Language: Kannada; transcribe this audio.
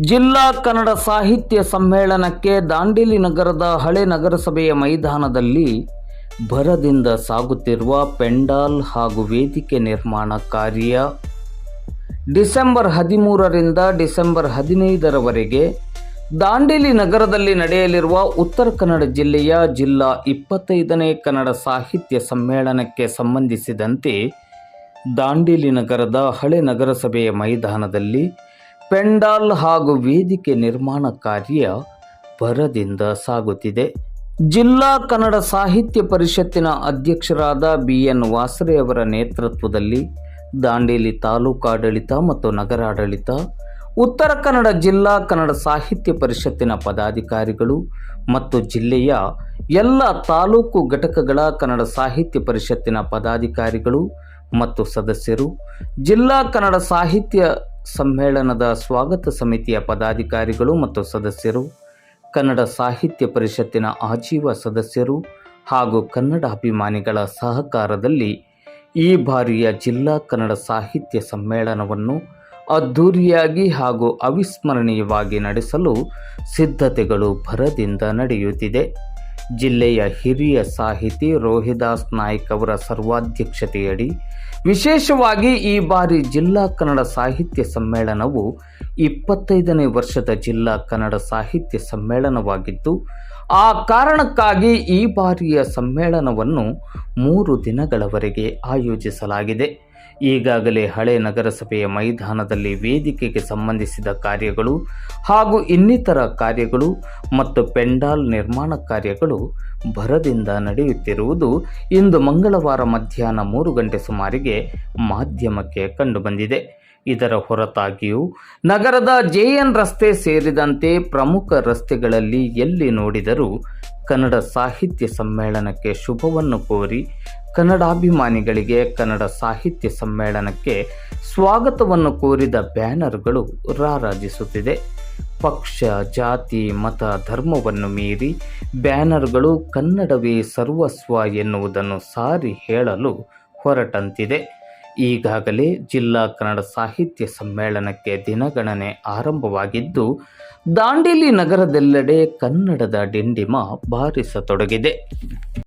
ಜಿಲ್ಲಾ ಕನ್ನಡ ಸಾಹಿತ್ಯ ಸಮ್ಮೇಳನಕ್ಕೆ ದಾಂಡೇಲಿ ನಗರದ ಹಳೆ ನಗರಸಭೆಯ ಮೈದಾನದಲ್ಲಿ ಭರದಿಂದ ಸಾಗುತ್ತಿರುವ ಪೆಂಡಾಲ್ ಹಾಗೂ ವೇದಿಕೆ ನಿರ್ಮಾಣ ಕಾರ್ಯ. ಡಿಸೆಂಬರ್ ಹದಿಮೂರರಿಂದ ಡಿಸೆಂಬರ್ ಹದಿನೈದರವರೆಗೆ ದಾಂಡೇಲಿ ನಗರದಲ್ಲಿ ನಡೆಯಲಿರುವ ಉತ್ತರ ಕನ್ನಡ ಜಿಲ್ಲೆಯ ಜಿಲ್ಲಾ ಇಪ್ಪತ್ತೈದನೇ ಕನ್ನಡ ಸಾಹಿತ್ಯ ಸಮ್ಮೇಳನಕ್ಕೆ ಸಂಬಂಧಿಸಿದಂತೆ ದಾಂಡೇಲಿ ನಗರದ ಹಳೆ ನಗರಸಭೆಯ ಮೈದಾನದಲ್ಲಿ ಪೆಂಡಾಲ್ ಹಾಗೂ ವೇದಿಕೆ ನಿರ್ಮಾಣ ಕಾರ್ಯ ಭರದಿಂದ ಸಾಗುತ್ತಿದೆ. ಜಿಲ್ಲಾ ಕನ್ನಡ ಸಾಹಿತ್ಯ ಪರಿಷತ್ತಿನ ಅಧ್ಯಕ್ಷರಾದ ಬಿ ಎನ್ ವಾಸರೆ ಅವರ ನೇತೃತ್ವದಲ್ಲಿ ದಾಂಡೇಲಿ ತಾಲೂಕಾಡಳಿತ ಮತ್ತು ನಗರಾಡಳಿತ, ಉತ್ತರ ಕನ್ನಡ ಜಿಲ್ಲಾ ಕನ್ನಡ ಸಾಹಿತ್ಯ ಪರಿಷತ್ತಿನ ಪದಾಧಿಕಾರಿಗಳು ಮತ್ತು ಜಿಲ್ಲೆಯ ಎಲ್ಲ ತಾಲೂಕು ಘಟಕಗಳ ಕನ್ನಡ ಸಾಹಿತ್ಯ ಪರಿಷತ್ತಿನ ಪದಾಧಿಕಾರಿಗಳು ಮತ್ತು ಸದಸ್ಯರು, ಜಿಲ್ಲಾ ಕನ್ನಡ ಸಾಹಿತ್ಯ ಸಮ್ಮೇಳನದ ಸ್ವಾಗತ ಸಮಿತಿಯ ಪದಾಧಿಕಾರಿಗಳು ಮತ್ತು ಸದಸ್ಯರು, ಕನ್ನಡ ಸಾಹಿತ್ಯ ಪರಿಷತ್ತಿನ ಆಜೀವ ಸದಸ್ಯರು ಹಾಗೂ ಕನ್ನಡ ಅಭಿಮಾನಿಗಳ ಸಹಕಾರದಲ್ಲಿ ಈ ಬಾರಿಯ ಜಿಲ್ಲಾ ಕನ್ನಡ ಸಾಹಿತ್ಯ ಸಮ್ಮೇಳನವನ್ನು ಅದ್ಧೂರಿಯಾಗಿ ಹಾಗೂ ಅವಿಸ್ಮರಣೀಯವಾಗಿ ನಡೆಸಲು ಸಿದ್ಧತೆಗಳು ಭರದಿಂದ ನಡೆಯುತ್ತಿದೆ. ಜಿಲ್ಲೆಯ ಹಿರಿಯ ಸಾಹಿತಿ ರೋಹಿದಾಸ್ ನಾಯ್ಕ್ ಅವರ ಸರ್ವಾಧ್ಯಕ್ಷತೆಯಡಿ ವಿಶೇಷವಾಗಿ ಈ ಬಾರಿ ಜಿಲ್ಲಾ ಕನ್ನಡ ಸಾಹಿತ್ಯ ಸಮ್ಮೇಳನವು ಇಪ್ಪತ್ತೈದನೇ ವರ್ಷದ ಜಿಲ್ಲಾ ಕನ್ನಡ ಸಾಹಿತ್ಯ ಸಮ್ಮೇಳನವಾಗಿದ್ದು, ಆ ಕಾರಣಕ್ಕಾಗಿ ಈ ಬಾರಿಯ ಸಮ್ಮೇಳನವನ್ನು ಮೂರು ದಿನಗಳವರೆಗೆ ಆಯೋಜಿಸಲಾಗಿದೆ. ಈಗಾಗಲೇ ಹಳೆ ನಗರಸಭೆಯ ಮೈದಾನದಲ್ಲಿ ವೇದಿಕೆಗೆ ಸಂಬಂಧಿಸಿದ ಕಾರ್ಯಗಳು ಹಾಗೂ ಇನ್ನಿತರ ಕಾರ್ಯಗಳು ಮತ್ತು ಪೆಂಡಾಲ್ ನಿರ್ಮಾಣ ಕಾರ್ಯಗಳು ಭರದಿಂದ ನಡೆಯುತ್ತಿರುವುದು ಇಂದು ಮಂಗಳವಾರ ಮಧ್ಯಾಹ್ನ ಮೂರು ಗಂಟೆ ಸುಮಾರಿಗೆ ಮಾಧ್ಯಮಕ್ಕೆ ಕಂಡುಬಂದಿದೆ. ಇದರ ಹೊರತಾಗಿಯೂ ನಗರದ ಜೆಎನ್ ರಸ್ತೆ ಸೇರಿದಂತೆ ಪ್ರಮುಖ ರಸ್ತೆಗಳಲ್ಲಿ ಎಲ್ಲಿ ನೋಡಿದರೂ ಕನ್ನಡ ಸಾಹಿತ್ಯ ಸಮ್ಮೇಳನಕ್ಕೆ ಶುಭವನ್ನು ಕೋರಿ ಕನ್ನಡಾಭಿಮಾನಿಗಳಿಗೆ ಕನ್ನಡ ಸಾಹಿತ್ಯ ಸಮ್ಮೇಳನಕ್ಕೆ ಸ್ವಾಗತವನ್ನು ಕೋರಿದ ಬ್ಯಾನರ್ಗಳು ರಾರಾಜಿಸುತ್ತಿದೆ. ಪಕ್ಷ, ಜಾತಿ, ಮತ, ಧರ್ಮವನ್ನು ಮೀರಿ ಬ್ಯಾನರ್ಗಳು ಕನ್ನಡವೇ ಸರ್ವಸ್ವ ಎನ್ನುವುದನ್ನು ಸಾರಿ ಹೇಳಲು ಹೊರಟಂತಿದೆ. ಈಗಾಗಲೇ ಜಿಲ್ಲಾ ಕನ್ನಡ ಸಾಹಿತ್ಯ ಸಮ್ಮೇಳನಕ್ಕೆ ದಿನಗಣನೆ ಆರಂಭವಾಗಿದ್ದು ದಾಂಡೇಲಿ ನಗರದೆಲ್ಲೆಡೆ ಕನ್ನಡದ ಡಿಂಡಿಮ ಬಾರಿಸತೊಡಗಿದೆ.